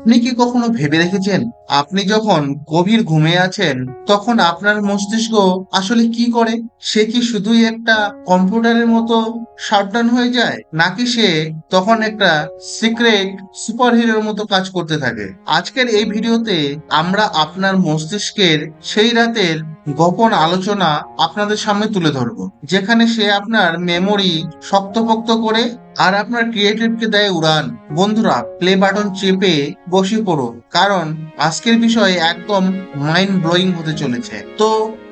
আপনি কি কখনো ভেবে দেখেছেন? আপনি যখন গভীর ঘুমে আছেন, তখন আপনার মস্তিষ্ক আসলে কি করে? সে কি শুধুই একটা কম্পিউটারের মতো শাটডাউন হয়ে যায়? নাকি সে তখন একটা সিক্রেট সুপার হিরোর মতো কাজ করতে থাকে? আজকের এই ভিডিওতে আমরা আপনার মস্তিষ্কের সেই রাতের গোপন আলোচনা আপনাদের সামনে তুলে ধরব, যেখানে সে আপনার মেমোরি শক্তপোক্ত করে আর আপনার ক্রিয়েটিভকে দেয় উড়ান। বন্ধুরা প্লে বাটন চেপে বসে পড়ুন, কারণ আজকের বিষয় একদম মাইন্ড ব্লোয়িং হতে চলেছে। তো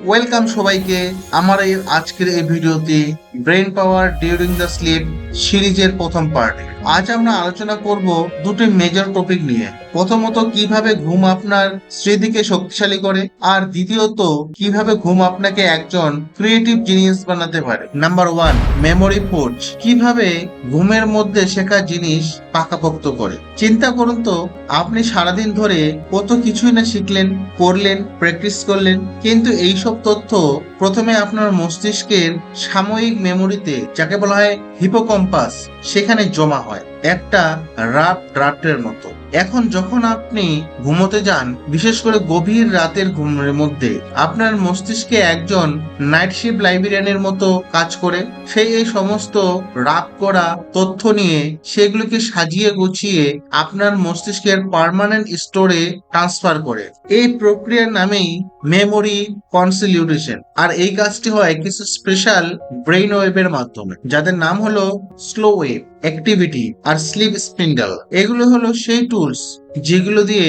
ওয়েলকাম সবাইকে আমার এই আজকের এই ভিডিওতে brain power during the sleep সিরিজের প্রথম পার্টে আজ আমরা আলোচনা করব দুটি মেজর টপিক নিয়ে। প্রথমত, কীভাবে ঘুম আপনার স্মৃতিকে শক্তিশালী করে, আর দ্বিতীয়ত, কীভাবে ঘুম আপনাকে একজন ক্রিয়েটিভ জিনিস বানাতে পারে। নাম্বার ওয়ান মেমোরি ফোর্জ কীভাবে ঘুমের মধ্যে শেখা জিনিস পাকাপোক্ত করে। চিন্তা করুন তো, আপনি সারাদিন ধরে কত কিছুই না শিখলেন, করলেন প্র্যাকটিস করলেন, কিন্তু এই সব তথ্য প্রথমে আপনার মস্তিষ্কের সাময়িক মেমোরিতে, যাকে বলা হয় হিপোকম্পাস সেখানে জমা হয়। একটা রাফ ড্রাফটের মতো। এখন যখন আপনি ঘুমোতে যান, বিশেষ করে গভীর রাতের ঘুমের মধ্যে, আপনার মস্তিষ্কে একজন নাইট শিফট লাইব্রেরিয়ানের মতো কাজ করে। সেই এই সমস্ত রাপ করা তথ্য নিয়ে সেগুলোকে সাজিয়ে গুছিয়ে আপনার মস্তিষ্কের পার্মানেন্ট স্টোরে ট্রান্সফার করে। এই প্রক্রিয়ার নামেই মেমোরি কনসিলিউটেশন আর এই কাজটি হয় কিছু স্পেশাল ব্রেইন ওয়েভের মাধ্যমে, যাদের নাম হলো স্লো ওয়েভ অ্যাক্টিভিটি আর স্লিপ স্পিন্ডল এগুলো হলো সেই টুলস যেগুলো দিয়ে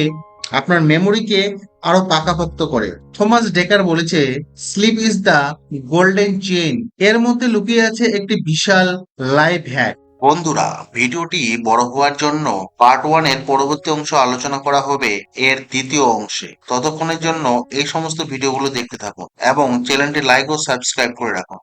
আপনার মেমোরিকে আরও পাকাপোক্ত করে। থমাস ডেকার বলেছে sleep is the golden chain এর মধ্যে লুকিয়ে আছে একটি বিশাল লাইভ হ্যাক বন্ধুরা, ভিডিওটি বড় হওয়ার জন্য পার্ট ওয়ানের পরবর্তী অংশ আলোচনা করা হবে এর দ্বিতীয় অংশে। ততক্ষণের জন্য এই সমস্ত ভিডিওগুলো দেখতে থাকুন এবং চ্যানেলটি লাইক ও সাবস্ক্রাইব করে রাখুন।